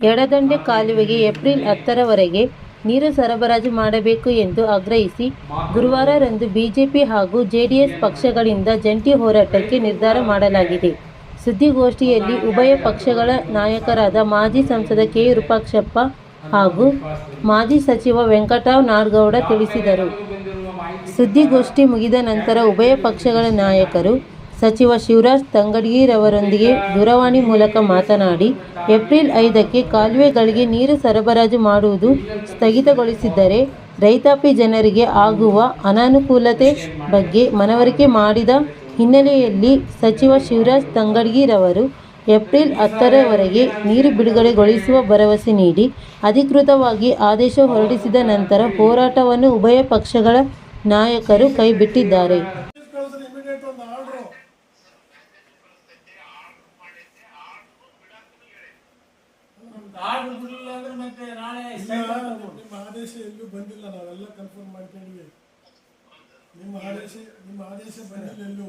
ಎಡದಂಡೆ ಕಾಲುವೆಗೆ ಏಪ್ರಿಲ್ ಹತ್ತರವರೆಗೆ ನೀರು ಸರಬರಾಜು ಮಾಡಬೇಕು ಎಂದು ಆಗ್ರಹಿಸಿ ಗುರುವಾರರಂದು ಬಿಜೆಪಿ ಹಾಗೂ ಜೆಡಿಎಸ್ ಪಕ್ಷಗಳಿಂದ ಜಂಟಿ ಹೋರಾಟಕ್ಕೆ ನಿರ್ಧಾರ ಮಾಡಲಾಗಿದೆ. ಸುದ್ದಿಗೋಷ್ಠಿಯಲ್ಲಿ ಉಭಯ ಪಕ್ಷಗಳ ನಾಯಕರಾದ ಮಾಜಿ ಸಂಸದ ಕೆ. ರೂಪಾಕ್ಷಪ್ಪ ಹಾಗೂ ಮಾಜಿ ಸಚಿವ ವೆಂಕಟರಾವ್ ನಾಡಗೌಡ ತಿಳಿಸಿದರು. ಸುದ್ದಿಗೋಷ್ಠಿ ಮುಗಿದ ನಂತರ ಉಭಯ ಪಕ್ಷಗಳ ನಾಯಕರು ಸಚಿವ ಶಿವರಾಜ್ ತಂಗಡಗಿರವರೊಂದಿಗೆ ದೂರವಾಣಿ ಮೂಲಕ ಮಾತನಾಡಿ, ಏಪ್ರಿಲ್ ಐದಕ್ಕೆ ಕಾಲುವೆಗಳಿಗೆ ನೀರು ಸರಬರಾಜು ಮಾಡುವುದು ಸ್ಥಗಿತಗೊಳಿಸಿದ್ದರೆ ರೈತಾಪಿ ಜನರಿಗೆ ಆಗುವ ಅನಾನುಕೂಲತೆ ಬಗ್ಗೆ ಮನವರಿಕೆ ಮಾಡಿದ ಹಿನ್ನೆಲೆಯಲ್ಲಿ ಸಚಿವ ಶಿವರಾಜ್ ತಂಗಡಗಿರವರು ಏಪ್ರಿಲ್ ಹತ್ತರವರೆಗೆ ನೀರು ಬಿಡುಗಡೆಗೊಳಿಸುವ ಭರವಸೆ ನೀಡಿ ಅಧಿಕೃತವಾಗಿ ಆದೇಶ ಹೊರಡಿಸಿದ ನಂತರ ಹೋರಾಟವನ್ನು ಉಭಯ ಪಕ್ಷಗಳ ನಾಯಕರು ಕೈಬಿಟ್ಟಿದ್ದಾರೆ. ಆರ್ಡರ್ ಬಿಡಲಿಲ್ಲ ಅಂದ್ರೆ ಮತ್ತೆ ನಾಳೆ ನಿಮ್ಮ ಆದೇಶ ಎಲ್ಲೂ ಬಂದಿಲ್ಲ ನಾವೆಲ್ಲ ಕನ್ಫರ್ಮ್ ಮಾಡ್ಕೊಂಡಿವಿ ನಿಮ್ಮ ಆದೇಶ ನಿಮ್ಮ ಆದೇಶ ಬಂದಿಲ್ಲ ಎಲ್ಲೂ.